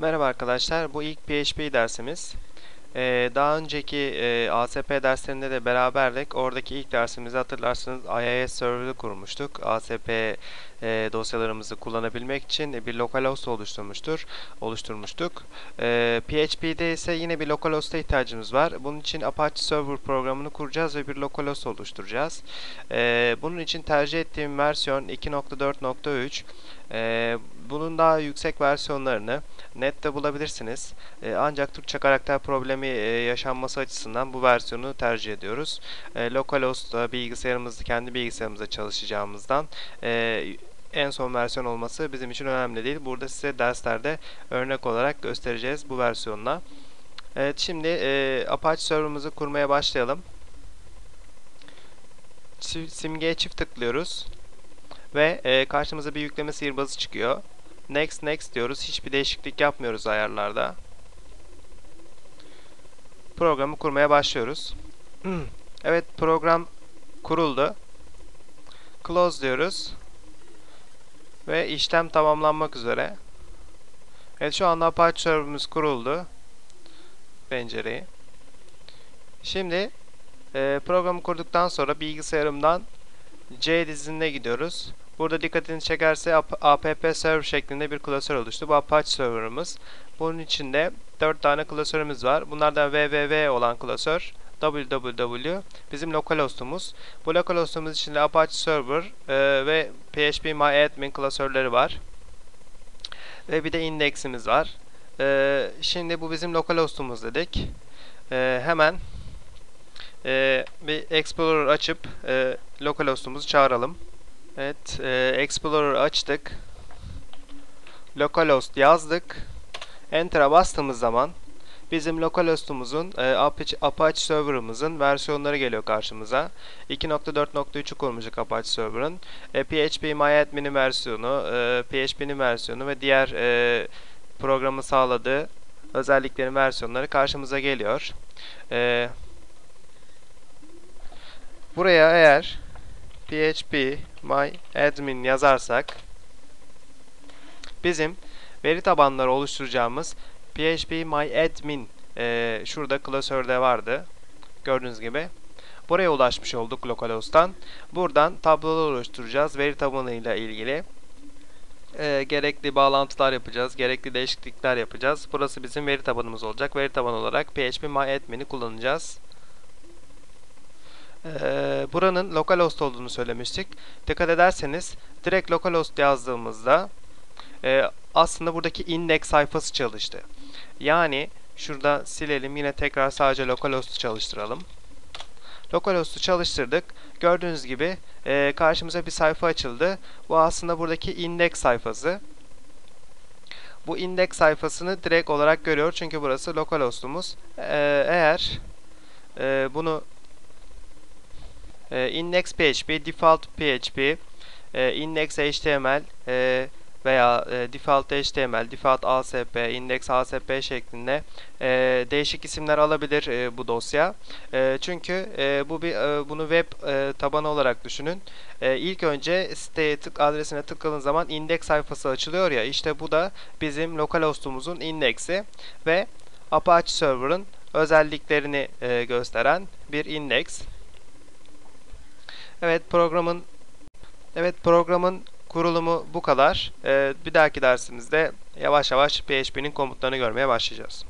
Merhaba arkadaşlar, bu ilk PHP dersimiz. Ee, daha önceki e, ASP derslerinde de beraberdik. Oradaki ilk dersimizi hatırlarsanız IIS server'ı kurmuştuk. ASP e, dosyalarımızı kullanabilmek için bir localhost oluşturmuştur, oluşturmuştuk. E, PHP'de ise yine bir localhost'a ihtiyacımız var. Bunun için Apache Server programını kuracağız ve bir localhost oluşturacağız. E, bunun için tercih ettiğim versiyon 2.4.3. E, bunun daha yüksek versiyonlarını nette bulabilirsiniz. E, ancak Türkçe karakter problemi e, yaşanması açısından bu versiyonu tercih ediyoruz. E, localhost'ta bilgisayarımızda kendi bilgisayarımızda çalışacağımızdan e, en son versiyon olması bizim için önemli değil. Burada size derslerde örnek olarak göstereceğiz bu versiyonla. Evet şimdi e, Apache server'ımızı kurmaya başlayalım. Simgeye çift tıklıyoruz ve e, karşımıza bir yükleme sihirbazı çıkıyor. Next next diyoruz. Hiçbir değişiklik yapmıyoruz ayarlarda. Programı kurmaya başlıyoruz. evet program kuruldu. Close diyoruz. Ve işlem tamamlanmak üzere. Evet şu anda Apache server'ımız kuruldu. Pencereyi. Şimdi e, programı kurduktan sonra bilgisayarımdan C dizinine gidiyoruz. Burada dikkatinizi çekerse app server şeklinde bir klasör oluştu. Bu Apache server'ımız. Bunun içinde 4 tane klasörümüz var. Bunlardan www olan klasör www bizim localhost'umuz. Bu localhost'umuz içinde Apache Server e, ve phpMyAdmin klasörleri var. Ve bir de indeksimiz var. E, şimdi bu bizim localhost'umuz dedik. E, hemen e, bir Explorer açıp e, localhost'umuzu çağıralım. Evet, e, Explorer açtık. Localhost yazdık. Enter'a bastığımız zaman bizim localhost'umuzun e, Apache, Apache server'ımızın versiyonları geliyor karşımıza. 2.4.3'ü kurmuştuk Apache server'ın. E, PHP MyAdmin'in versiyonu, e, PHP'nin versiyonu ve diğer e, programı sağladığı özelliklerin versiyonları karşımıza geliyor. E, buraya eğer php my admin yazarsak bizim veri tabanları oluşturacağımız php my admin e, şurada klasörde vardı. Gördüğünüz gibi. Buraya ulaşmış olduk localhost'tan. Buradan tablolar oluşturacağız veri tabanıyla ilgili. E, gerekli bağlantılar yapacağız, gerekli değişiklikler yapacağız. Burası bizim veri tabanımız olacak. Veri tabanı olarak php my admin'i kullanacağız. Ee, buranın localhost olduğunu söylemiştik. Dikkat ederseniz direkt localhost yazdığımızda e, aslında buradaki index sayfası çalıştı. Yani şurada silelim yine tekrar sadece localhost'u çalıştıralım. Localhost'u çalıştırdık. Gördüğünüz gibi e, karşımıza bir sayfa açıldı. Bu aslında buradaki index sayfası. Bu index sayfasını direkt olarak görüyor çünkü burası localhost'umuz. Ee, eğer e, bunu e, index PHP, default PHP, e, veya e, default HTML, default ASP, index ASP şeklinde e, değişik isimler alabilir e, bu dosya. E, çünkü bu bir bunu web tabanı olarak düşünün. E, ilk önce siteye tık adresine tıkladığınız zaman index sayfası açılıyor ya. İşte bu da bizim localhost'umuzun indeksi ve Apache Server'ın özelliklerini gösteren bir index. Evet programın Evet programın kurulumu bu kadar. Ee, bir dahaki dersimizde yavaş yavaş PHP'nin komutlarını görmeye başlayacağız.